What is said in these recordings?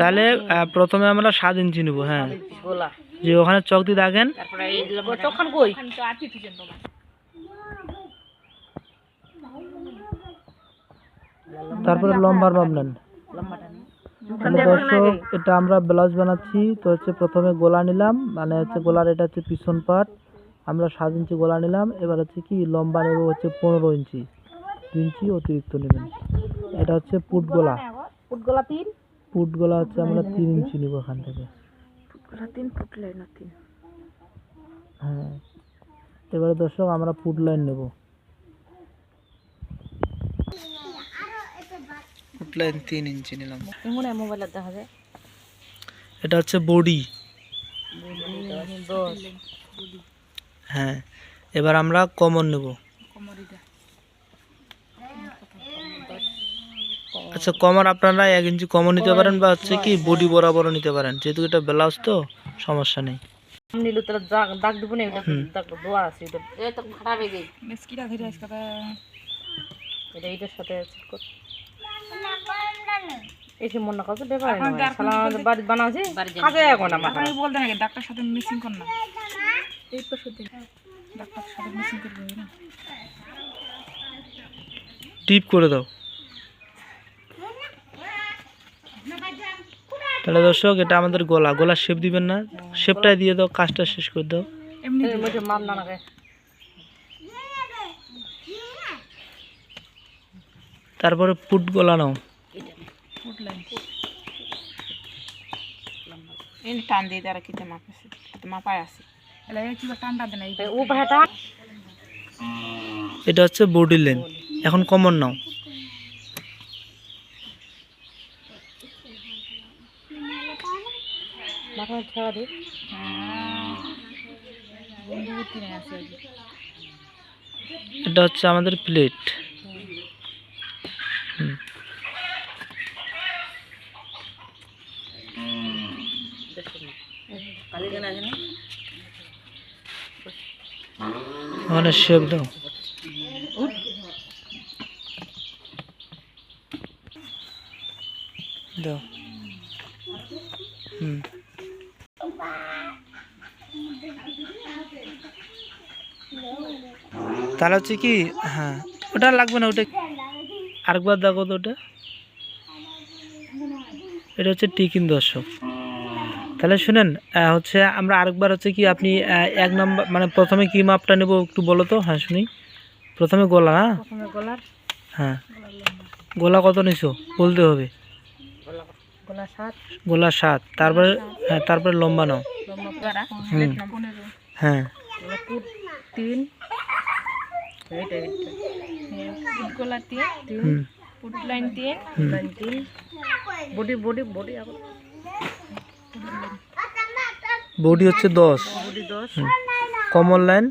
তাহলে প্রথমে আমরা সাত ইঞ্চি নেব হ্যাঁ। যে ওখানে চক দিয়ে দাগেন। তারপরে লম্বার মাপ নেন। তাহলে দর্শক এটা আমরা ব্লাউজ বানাচ্ছি তো হচ্ছে প্রথমে গোলা নিলাম মানে হচ্ছে গোলার এটা হচ্ছে পিছন পাট। আমরা সাত ইঞ্চি গোলা নিলাম এবার হচ্ছে কি লম্বা নেব হচ্ছে পনেরো ইঞ্চি। ইঞ্চি অতিরিক্ত নেবেন। এটা হচ্ছে পুট গোলা। ফুট গোলা তিন। পুট গোলা হচ্ছে আমরা তিন ইঞ্চি নিব এখান থেকে। গোলা তিন ফুট লাইন তিন। হ্যাঁ। এবারে দর্শক আমরা ফুট লাইন নেব। পুট লাইন তিন ইঞ্চি নিলাম। মনে হয় মোবাইলে দেখা যায় এটা হচ্ছে বডি। হ্যাঁ। এবার আমরা কমন নেব। আচ্ছা কমর আপনারা এক ইঞ্চি কমন নিতে পারেন বা হচ্ছে কি বডি বরাবরও নিতে পারেন। যেহেতু এটা ব্লাউজ তো সমস্যা নেই। দাগ দাগ দিব না ডাক্তার সাথে মিসিং কর। এই তো সত্যি ডাক্তার সাথে মিসিং করব টিপ করে দাও। তাহলে দর্শক এটা আমাদের গলা। গলার শেপ দিবেন না। শেপটাই দিয়ে দাও কাজটা শেষ করে দাও। তারপরে পুট গলা নাও। টান দিয়ে তারা কিতে মাপাছে মাপায় আছে। এটা হচ্ছে বডি লেন এখন কমন নাও। যে। এটা হচ্ছে আমাদের প্লেট ওখানে শেপ দাও। দাও হুম তাহলে হচ্ছে কি হ্যাঁ ওটা লাগবে না ওটা আরেকবার দেখো তো ওটা। এটা হচ্ছে টিকিন দর্শক। তাহলে শুনেন হচ্ছে আমরা আরেকবার হচ্ছে কি আপনি এক নম্বর মানে প্রথমে কি মাপটা নেব একটু বলো তো? হ্যাঁ শুনি। প্রথমে গোলা না হ্যাঁ। গোলা কত নিছো? বলতে হবে। গলা সাত। তারপরে হ্যাঁ তারপরে লম্বা নাও। হ্যাঁ। তিন। লাইন লাইন তিন বডি বডি বডি আবার। বডি হচ্ছে দশ। বডি দশ। লাইন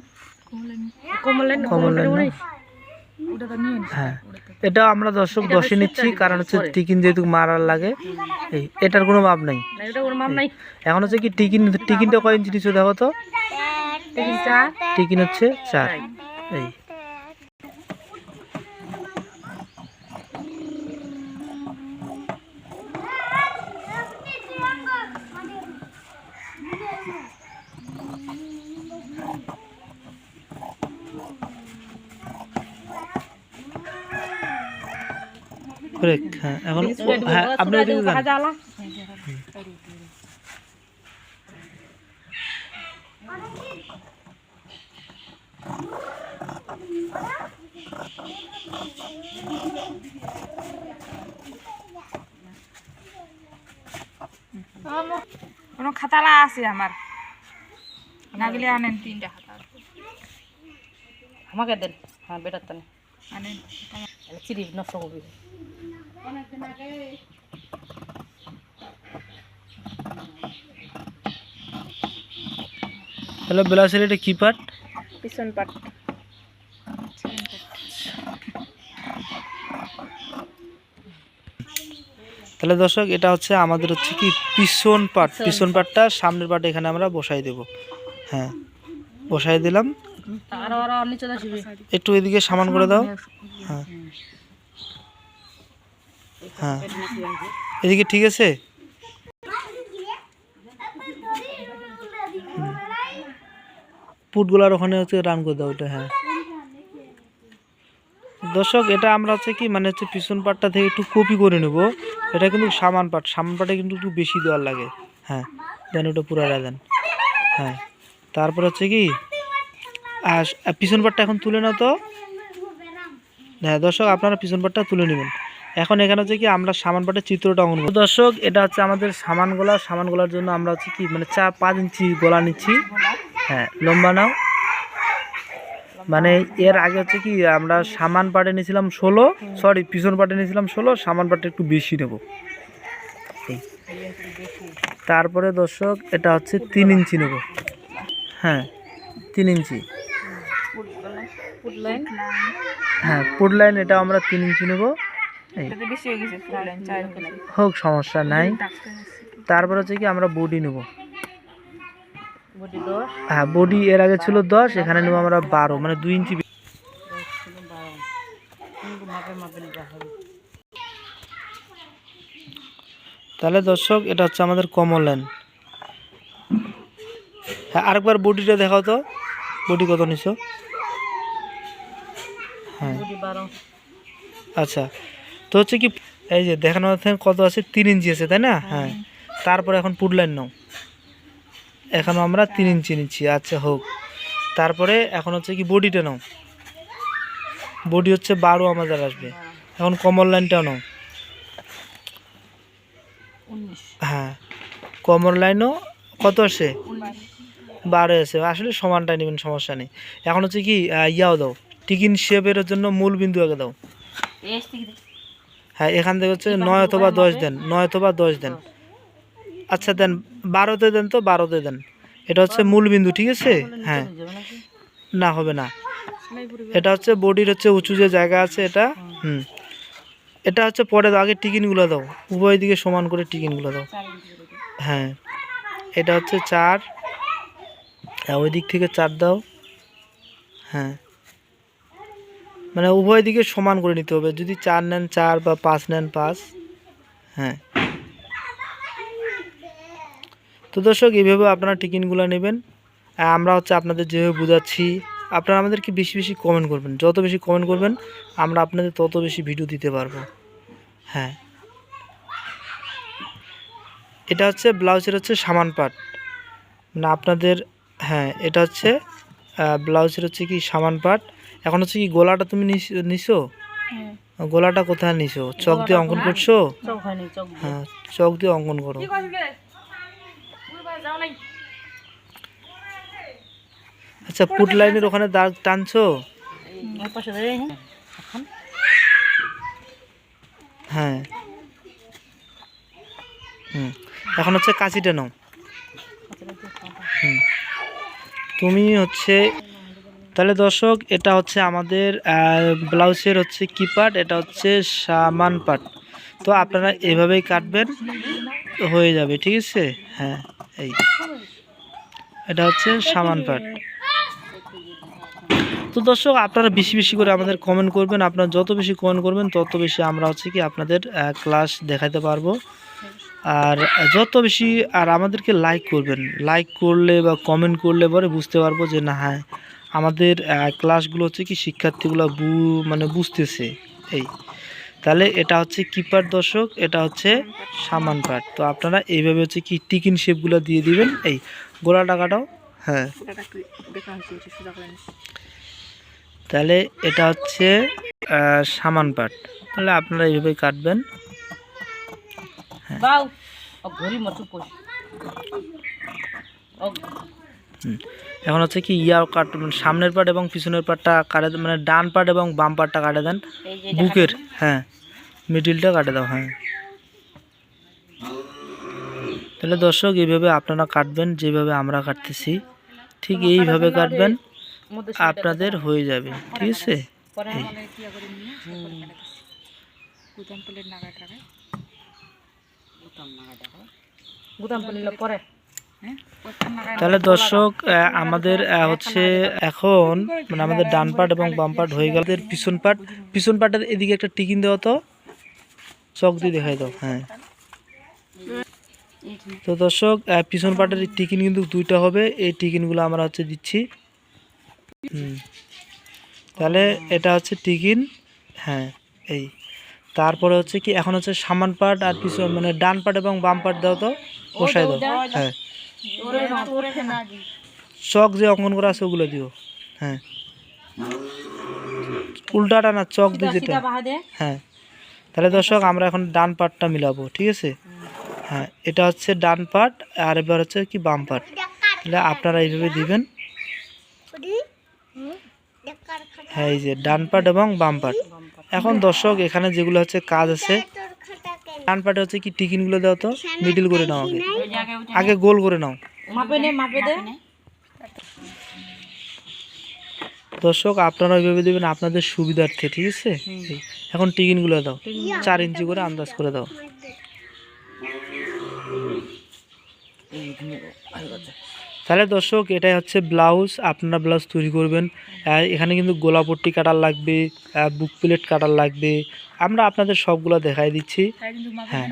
কমল লাইন কমন লাইন না? ওটা তো নিয়ে নিস হ্যাঁ। এটা আমরা দর্শক দশে নিচ্ছি কারণ হচ্ছে টিকিন যেহেতু মারার লাগে এই এটার কোনো মাপ নাই। এখন হচ্ছে কি টিকিন টিকিনটা কয় ইঞ্চি দেখো তো? টিকিন হচ্ছে চার। এই। ব্রেক হ্যাঁ এখন আপনি ওদিকে যান কোনো খাতালা আছে আমার? না গেলে আনেন। তিনটা খাতা আমাকে দেন। হ্যাঁ বেটার তানে আনেন। চিরি নষ্ট করবি হ্যালো বেলাসের এটা কি পার্ট পিছন পাট। তাহলে দর্শক এটা হচ্ছে আমাদের হচ্ছে কি পিছন পাট। পিছন পাটটা সামনের পার্ট এখানে আমরা বসাই দেব। হ্যাঁ বসাই দিলাম। আরও আরও একটু এদিকে সামান করে দাও। হ্যাঁ। হ্যাঁ। এদিকে ঠিক আছে? পুটগুলার ওখানে হচ্ছে রান করে দাও, ওটা হ্যাঁ। দর্শক, এটা আমরা হচ্ছে কি মানে হচ্ছে পিছন পাটটা থেকে একটু কপি করে নেব। এটা কিন্তু সামান পাট, সামান পাটে কিন্তু একটু বেশি দেওয়ার লাগে। হ্যাঁ দেন ওটা পুরাটা দেন। হ্যাঁ তারপর হচ্ছে কি, আর পিছন পাটটা এখন তুলে নাও তো। হ্যাঁ দর্শক, আপনারা পিছন পাটটা তুলে নেবেন। এখন এখানে হচ্ছে কি আমরা সামান পাটের চিত্রটা অঙ্কন করব। দর্শক এটা হচ্ছে আমাদের সামান গোলা। সামান গোলার জন্য আমরা হচ্ছে কি মানে চার পাঁচ ইঞ্চি গোলা নিচ্ছি। হ্যাঁ লম্বা নাও। মানে এর আগে হচ্ছে কি আমরা সামান পাটে নিয়েছিলাম ষোলো সরি পিছন পাটে নিয়েছিলাম ষোলো সামান পাটে একটু বেশি নেব। তারপরে দর্শক এটা হচ্ছে তিন ইঞ্চি নেব। হ্যাঁ তিন ইঞ্চি। হ্যাঁ ফুড লাইন এটা আমরা তিন ইঞ্চি নেব। হয়ে হোক সমস্যা নাই। তারপর হচ্ছে কি? আমরা বডি নেব। হ্যাঁ বডি এর আগে ছিল দশ এখানে নেব আমরা বারো মানে দুই ইঞ্চি তাহলে দর্শক এটা হচ্ছে আমাদের কমন লাইন হ্যাঁ আরেকবার বডিটা দেখাও তো। বডি কত নিছো? হ্যাঁ। বারো। আচ্ছা। তো হচ্ছে কি এই যে দেখানো কত আছে? তিন ইঞ্চি আছে তাই না? হ্যাঁ। তারপরে এখন পুড লাইন নাও। এখন আমরা তিন ইঞ্চি নিচ্ছি। আচ্ছা হোক। তারপরে এখন হচ্ছে কি বডিটা নাও। বডি হচ্ছে বারো আমাদের আসবে। এখন কমন লাইনটাও নাও। হ্যাঁ। কমন লাইনও কত আসে? বারো আছে আসলে সমানটা নেবেন সমস্যা নেই। এখন হচ্ছে কি ইয়াও দাও। টিকিন শেপের জন্য মূল বিন্দু আগে দাও। হ্যাঁ এখান থেকে হচ্ছে নয় অথবা দশ দেন নয় অথবা দশ দেন। আচ্ছা দেন বারোতে দেন তো বারোতে দেন। এটা হচ্ছে মূল বিন্দু ঠিক আছে? হ্যাঁ। না হবে না। এটা হচ্ছে বডির হচ্ছে উঁচু যে জায়গা আছে এটা হুম। এটা হচ্ছে পরে আগে টিকিনগুলো দাও। উভয় দিকে সমান করে টিকিনগুলো দাও। হ্যাঁ। এটা হচ্ছে চার। হ্যাঁ ওই দিক থেকে চার দাও। হ্যাঁ। মানে উভয় দিকে সমান করে নিতে হবে। যদি চার নেন চার বা পাঁচ নেন পাঁচ হ্যাঁ। তো দর্শক, এইভাবে আপনারা টিকিনগুলো নেবেন। আমরা হচ্ছে আপনাদের যেভাবে বোঝাচ্ছি, আপনারা আমাদেরকে বেশি বেশি কমেন্ট করবেন। যত বেশি কমেন্ট করবেন, আমরা আপনাদের তত বেশি ভিডিও দিতে পারব। হ্যাঁ। এটা হচ্ছে ব্লাউজের হচ্ছে সামান পাট। মানে আপনাদের হ্যাঁ এটা হচ্ছে ব্লাউজের হচ্ছে কি সামান পাট। এখন হচ্ছে কি গলাটা তুমি নিছো? হ্যাঁ। গলাটা কোথায় নিছো? চক দিয়ে অঙ্কন করছ? হ্যাঁ চক দিয়ে অঙ্কন করো। আচ্ছা পুট লাইনের ওখানে দাগ টানছো? হ্যাঁ হ্যাঁ। হুম এখন হচ্ছে কাঁচিটা নাও। হুম। তুমি হচ্ছে তাহলে দর্শক, এটা হচ্ছে আমাদের ব্লাউজের হচ্ছে কি পার্ট এটা হচ্ছে সামান পার্ট তো আপনারা এভাবেই কাটবেন, হয়ে যাবে, ঠিক আছে? হ্যাঁ এই। এটা হচ্ছে সামান পার্ট তো দর্শক, আপনারা বেশি বেশি করে আমাদের কমেন্ট করবেন। আপনারা যত বেশি কমেন্ট করবেন, তত বেশি আমরা হচ্ছে কি আপনাদের ক্লাস দেখাতে পারব। আর যত বেশি, আর আমাদেরকে লাইক করবেন। লাইক করলে বা কমেন্ট করলে পরে বুঝতে পারব যে না হ্যাঁ আমাদের ক্লাসগুলো হচ্ছে কি শিক্ষার্থীগুলো বু মানে বুঝতেছে। এই তাহলে এটা হচ্ছে কিপার দর্শক এটা হচ্ছে সামান পার্ট তো আপনারা এইভাবে হচ্ছে কি টিকিন শেপগুলো দিয়ে দিবেন। এই গোলা টাকাটাও হ্যাঁ। তাহলে এটা হচ্ছে সামান পাট তাহলে আপনারা এইভাবে কাটবেন। বাউ এখন হচ্ছে কি ইয়া কাট মানে সামনের পাট এবং পিছনের পাটটা কাটে মানে ডান পাট এবং বাম পাটটা কাটে দেন। বুকের হ্যাঁ মিডিলটা কাটে দাও হ্যাঁ। তাহলে দর্শক এইভাবে আপনারা কাটবেন যেভাবে আমরা কাটতেছি ঠিক এইভাবে কাটবেন আপনাদের হয়ে যাবে ঠিক আছে? গুদাম পরে। তাহলে দর্শক আমাদের হচ্ছে এখন মানে আমাদের ডান পাট এবং বাম পাট হয়ে গেল। পিছন পাট পিছন পাটের এদিকে একটা টিকিন দেওয়া তো। চক দিয়ে দেখাই দাও হ্যাঁ। তো দর্শক পিছন পাটের টিকিন কিন্তু দুইটা হবে। এই টিকিনগুলো আমরা হচ্ছে দিচ্ছি। হুম। তাহলে এটা হচ্ছে টিকিন হ্যাঁ এই। তারপরে হচ্ছে কি, এখন হচ্ছে সামান পাট আর কিছু মানে ডান পাট এবং বাম পাট দাও তো, বসাই দাও হ্যাঁ। চক যে অঙ্কন করা আছে ওগুলো দিও। হ্যাঁ। উল্টাটা না চক দিয়ে যেটা হ্যাঁ। তাহলে দর্শক আমরা এখন ডান পাটটা মিলাবো ঠিক আছে? হ্যাঁ এটা হচ্ছে ডান পাট আর এবার হচ্ছে কি বাম পাট। তাহলে আপনারা এইভাবে দিবেন। হ্যাঁ এই যে ডান পাট এবং বাম পাট। এখন দর্শক এখানে যেগুলো হচ্ছে কাজ আছে ডান পাটে হচ্ছে কি টিকিনগুলো দেওয়া তো মিডিল করে নাও আগে গোল করে নাও। মাপে নে মাপে দে। দর্শক আপনারা ওইভাবে দেবেন আপনাদের সুবিধার্থে ঠিক আছে? এখন টিকিনগুলো দাও। চার ইঞ্চি করে আন্দাজ করে দাও। তাহলে দর্শক এটাই হচ্ছে ব্লাউজ। আপনারা ব্লাউজ তৈরি করবেন। এখানে কিন্তু গোলাপট্টি কাটার লাগবে বুক প্লেট কাটার লাগবে। আমরা আপনাদের সবগুলো দেখাই দিচ্ছি। হ্যাঁ।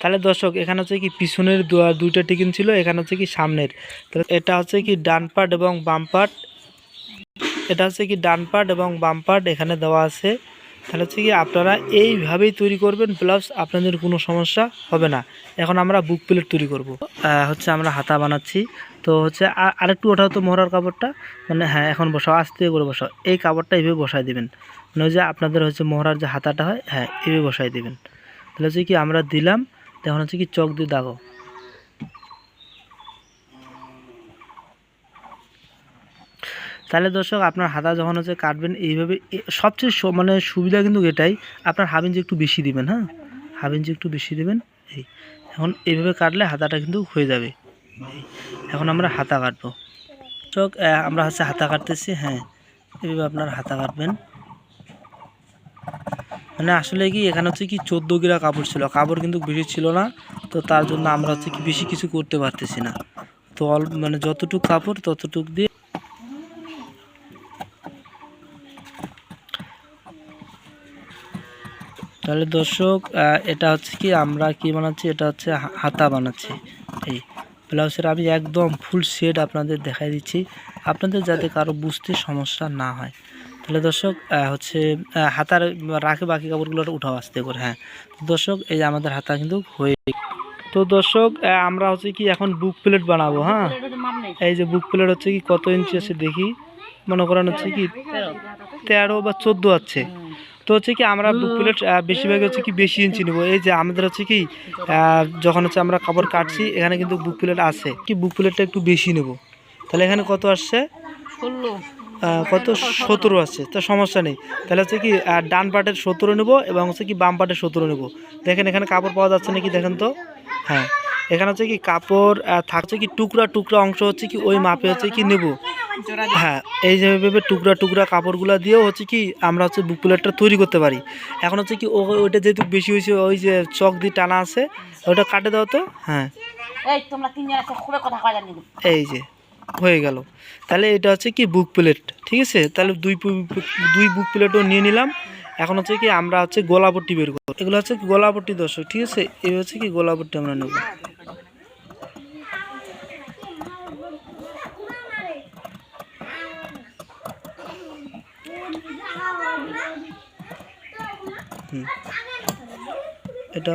তাহলে দর্শক এখানে হচ্ছে কি পিছনের দুইটা টিকিন ছিল এখানে হচ্ছে কি সামনের। তাহলে এটা হচ্ছে কি ডান পাট এবং বাম পার্ট। এটা হচ্ছে কি ডান পাট এবং বাম পার্ট এখানে দেওয়া আছে। তাহলে হচ্ছে কি আপনারা এইভাবেই তৈরি করবেন প্লাস আপনাদের কোনো সমস্যা হবে না। এখন আমরা বুক প্লেট তৈরি করব। হচ্ছে আমরা হাতা বানাচ্ছি। তো হচ্ছে আরেকটু ওঠাও তো মোহরার কাপড়টা। মানে হ্যাঁ এখন বসাও আস্তে করে বসাও। এই কাপড়টা এইভাবে বসাই দেবেন। ওই যে আপনাদের হচ্ছে মোহরার যে হাতাটা হয় হ্যাঁ এভাবে বসাই দেবেন। তাহলে হচ্ছে কি আমরা দিলাম তখন হচ্ছে কি চক দিয়ে দাগো। তাহলে দর্শক আপনার হাতা যখন হচ্ছে কাটবেন এইভাবে সবচেয়ে মানে সুবিধা কিন্তু এটাই আপনার হাফ ইঞ্চি একটু বেশি দিবেন হ্যাঁ? হাফ ইঞ্চি একটু বেশি দিবেন এই। এখন এইভাবে কাটলে হাতাটা কিন্তু হয়ে যাবে এখন আমরা হাতা কাটবো। আহ, আমরা হচ্ছে হাতা কাটতেছি হ্যাঁ। এইভাবে আপনার হাতা কাটবেন। মানে আসলে কি, এখানে হচ্ছে কি চোদ্দ গিরা কাপড় ছিল। কাপড় কিন্তু বেশি ছিল না, তো তার জন্য আমরা হচ্ছে কি বেশি কিছু করতে পারতেছি না। তো অল্প মানে যতটুক কাপড়, ততটুক দিয়ে তাহলে দর্শক এটা হচ্ছে কি, আমরা কি বানাচ্ছি? এটা হচ্ছে হাতা বানাচ্ছি। এই ব্লাউজের আমি একদম ফুল সেট আপনাদের দেখাই দিচ্ছি। আপনাদের যাতে কারও বুঝতে সমস্যা না হয়। তাহলে দর্শক হচ্ছে হাতার রাখে বাকি কাপড়গুলো উঠাও আসতে করে হ্যাঁ। দর্শক, এই যে আমাদের হাতা কিন্তু হয়ে তো দর্শক আমরা হচ্ছে কি এখন বুক প্লেট বানাবো হ্যাঁ? এই যে বুক প্লেট হচ্ছে কি কত ইঞ্চি আছে দেখি? মনে করেন হচ্ছে কি তেরো বা চোদ্দ আছে। তো হচ্ছে কি আমরা বুক প্লেট বেশিরভাগ হচ্ছে কি বেশি ইঞ্চি নেব। এই যে আমাদের হচ্ছে কি যখন হচ্ছে আমরা কাপড় কাটছি, এখানে কিন্তু বুক প্লেট আছে। কি বুক প্লেটটা একটু বেশি নেব? তাহলে এখানে কত আসছে? ষোলো। কত সতেরো আছে তো সমস্যা নেই। তাহলে হচ্ছে কি ডান পাটের সতেরো নেব এবং হচ্ছে কি বাম পাটের সতেরো নেব। দেখেন এখানে কাপড় পাওয়া যাচ্ছে নাকি দেখেন তো? হ্যাঁ এখানে হচ্ছে কি কাপড় থাকছে কি টুকরা টুকরা অংশ হচ্ছে কি ওই মাপে হচ্ছে কি নেব। হ্যাঁ এই যেভাবে টুকরা টুকরা কাপড়গুলো দিয়েও হচ্ছে কি আমরা হচ্ছে বুক প্লেটটা তৈরি করতে পারি। এখন হচ্ছে কি ওইটা যেহেতু বেশি হয়েছে ওই যে চক দিয়ে টানা আছে ওটা কাটে দাও তো? হ্যাঁ। এই তোমরা তিনজন আছে খুবই কথা কয় এই যে। হয়ে গেল। তাহলে এটা হচ্ছে কি বুক প্লেট ঠিক আছে? তাহলে দুই দুই বুক প্লেটও নিয়ে নিলাম। এখন হচ্ছে কি আমরা হচ্ছে গোলাপট্টি বের করব। এগুলো হচ্ছে গোলাপট্টি দর্শক, ঠিক আছে? এই হচ্ছে কি গোলাপট্টি আমরা নেব। এটা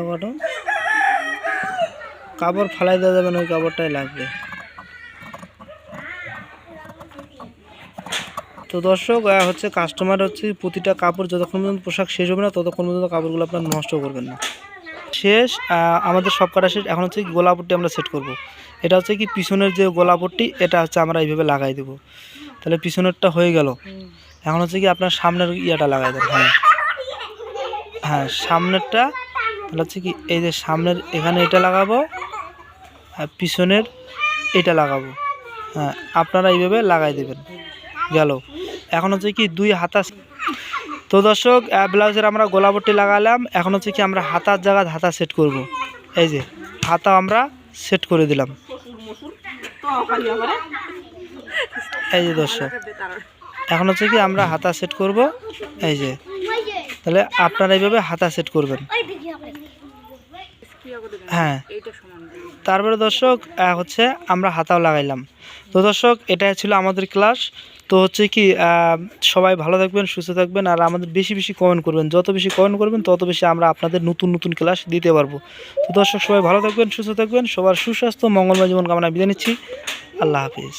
কাপড় ফালাই দেওয়া যাবে না, ওই কাপড়টাই লাগবে। তো দর্শক হচ্ছে কাস্টমার হচ্ছে প্রতিটা কাপড় যতক্ষণ পর্যন্ত পোশাক শেষ হবে না, ততক্ষণ পর্যন্ত কাপড়গুলো আপনার নষ্ট করবেন না। শেষ আমাদের সব কাটা শেষ, এখন হচ্ছে কি গোলাপট্টি আমরা সেট করব। এটা হচ্ছে কি পিছনের যে গোলাপট্টি এটা হচ্ছে আমরা এইভাবে লাগাই দেবো। তাহলে পিছনেরটা হয়ে গেল। এখন হচ্ছে কি আপনার সামনের ইয়েটা লাগাই দেন হ্যাঁ। হ্যাঁ সামনেরটা, তাহলে হচ্ছে কি এই যে সামনের এখানে এটা লাগাবো, আর পিছনের এটা লাগাবো। হ্যাঁ আপনারা এইভাবে লাগাই দেবেন। গেল। এখন হচ্ছে কি দুই হাতা তো দর্শক ব্লাউজের আমরা গোলাপট্টি লাগালাম, এখন হচ্ছে কি আমরা হাতার জায়গায় হাতা সেট করব। এই যে হাতা আমরা সেট করে দিলাম। এই যে দর্শক, এখন হচ্ছে কি আমরা হাতা সেট করব। এই যে, তাহলে আপনারা এইভাবে হাতা সেট করবেন। হ্যাঁ। তারপরে দর্শক হচ্ছে আমরা হাতাও লাগাইলাম। তো দর্শক, এটাই ছিল আমাদের ক্লাস তো হচ্ছে কি সবাই ভালো থাকবেন, সুস্থ থাকবেন, আর আমাদের বেশি বেশি কমেন্ট করবেন। যত বেশি কমেন্ট করবেন, তত বেশি আমরা আপনাদের নতুন নতুন ক্লাস দিতে পারব। তো দর্শক, সবাই ভালো থাকবেন, সুস্থ থাকবেন। সবার সুস্বাস্থ্য, মঙ্গলময় জীবন কামনা বিদায় নিচ্ছি। আল্লাহ হাফিজ।